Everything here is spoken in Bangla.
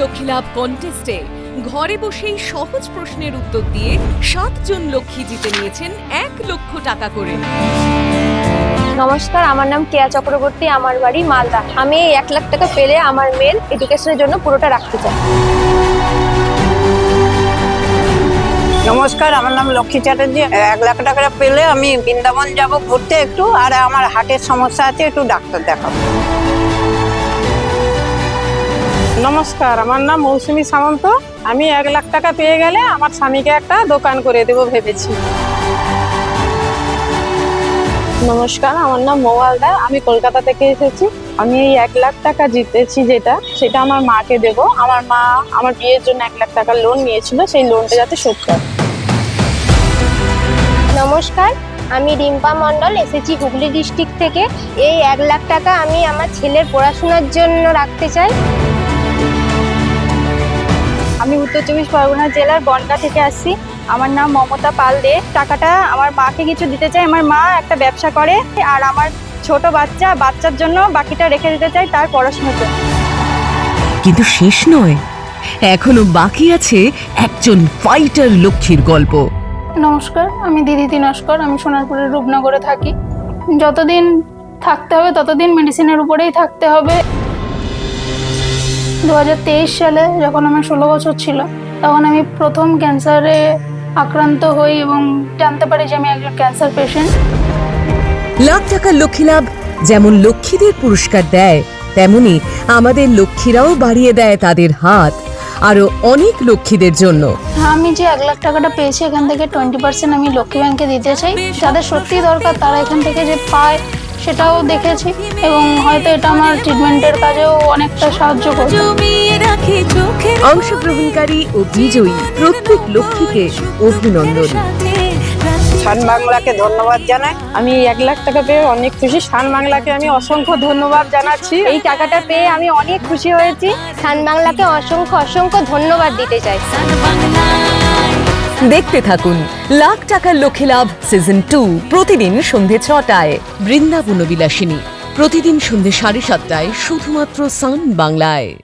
লক্ষ্মী লাভ কন্টেস্টে ঘরে বসেই সহজ প্রশ্নের উত্তর দিয়ে সাতজন লক্ষ্মী জিতে নিয়েছেন এক লক্ষ টাকা করে। নমস্কার আমার নাম কেয়া চক্রবর্তী আমার বাড়ি মালদা। আমি এই এক লাখ টাকা পেলে আমার মেয়ের এডুকেশনের জন্য পুরোটা রাখতে চাই। নমস্কার আমার নাম লক্ষ্মী চ্যাটার্জি। এক লাখ টাকা পেলে আমি বৃন্দাবন যাব ঘুরতে একটু আর আমার হার্টের সমস্যা আছে একটু ডাক্তার দেখাবো। নমস্কার, আমার নাম মৌসুমী সামন্ত। আমি এক লাখ টাকা পেয়ে গেলে আমার স্বামীকে একটা দোকান করে দেবো ভেবেছি। নমস্কার, আমার নাম মৌয়ালদা আমি কলকাতা থেকে এসেছি। আমি এই এক লাখ টাকা জিতেছি যেটা, সেটা আমার মাকে দেব। আমার মা আমার বিয়ের জন্য এক লাখ টাকা লোন নিয়েছিল, সেই লোনটা যাতে শোধ করে। নমস্কার, আমি রিম্পা মণ্ডল, এসেছি হুগলি ডিস্ট্রিক্ট থেকে। এই এক লাখ টাকা আমি আমার ছেলের পড়াশোনার জন্য রাখতে চাই। উত্তর চব্বিশ পরগনা জেলার বনগা থেকে আসছি। আমার নাম মমতা পাল দে। টাকাটা আমার মাকে কিছু দিতে চাই। আমার মা একটা ব্যবসা করে আর আমার ছোট বাচ্চা বাচ্চার জন্য বাকিটা রেখে দিতে চাই তার পড়াশোনার জন্য। কিন্তু শেষ নয়। এখনও বাকি আছে একজন ফাইটার লক্ষ্মীর গল্প। নমস্কার আমি দিদি তিনস্কর। আমি সোনারপুরের রূপনগরে থাকি। যতদিন থাকতে হবে ততদিন মেডিসিনের উপরেই থাকতে হবে। দুহাজার তেইশ সালে যখন আমার ষোলো বছর ছিল তখন আমি প্রথম ক্যান্সারে আক্রান্ত হই এবং জানতে পারি যে আমি একজন ক্যান্সার পেশেন্ট। লাখ টাকার লক্ষ্মী লাভ যেমন লক্ষ্মীদের পুরস্কার দেয় তেমনি আমাদের লক্ষ্মীরাও বাড়িয়ে দেয় তাদের হাত আরও অনেক লক্ষ্মীদের জন্য। আমি যে এক লাখ টাকাটা পেয়েছি এখান থেকে টোয়েন্টি পার্সেন্ট আমি লক্ষ্মী ব্যাংকে দিতে চাই। যাদের সত্যিই দরকার তারা এখান থেকে যে পায় সেটাও দেখেছি এবং হয়তো এটা আমার ট্রিটমেন্টের কাজেও অনেকটা সাহায্য করবে। অংশগ্রহণকারী ও বিজয়ী প্রত্যেক লক্ষ্মীকে অভিনন্দন। সান বাংলাকে ধন্যবাদ জানাই। আমি এক লাখ টাকা পেয়ে অনেক খুশি। শান বাংলাকে আমি অসংখ্য ধন্যবাদ জানাচ্ছি। এই টাকাটা পেয়ে আমি অনেক খুশি হয়েছি। সান বাংলাকে অসংখ্য অসংখ্য ধন্যবাদ দিতে চাই। দেখতে থাকুন। লাখ টাকার লক্ষ্যে লাভ সিজন টু প্রতিদিন সন্ধে ছটায়। বৃন্দাবন বিলাসিনী, প্রতিদিন সন্ধে সাড়ে সাতটায় শুধুমাত্র সান বাংলায়